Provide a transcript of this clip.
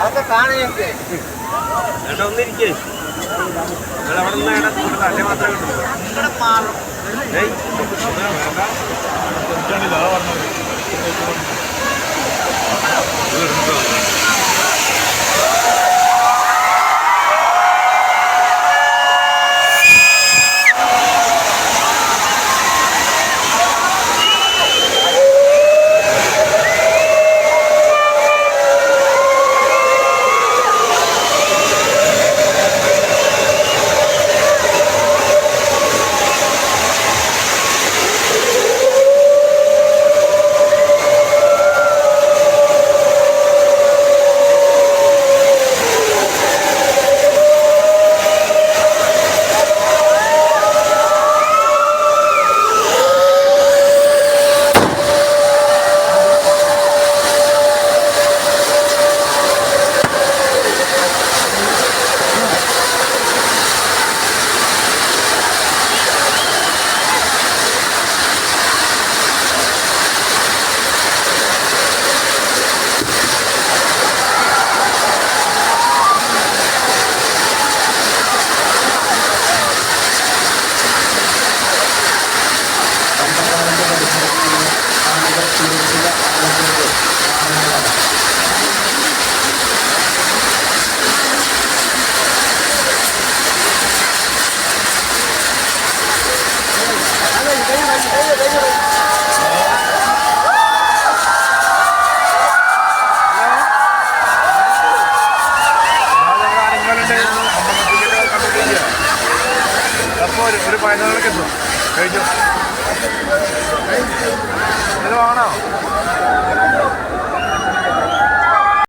അതൊക്കെ കാണാൻ ഞങ്ങൾക്ക് ചേട്ടാ ഒന്നിരിക്കേ അവിടെ നിന്ന് ഇവിടെ തല്ലേ മാത്രമേ കിട്ടുള്ളൂ ഇവിടെ അപ്പോൾ ഒരു പതിനാലൊക്കെ എത്തും. കഴിഞ്ഞു? ഇത് വേണോ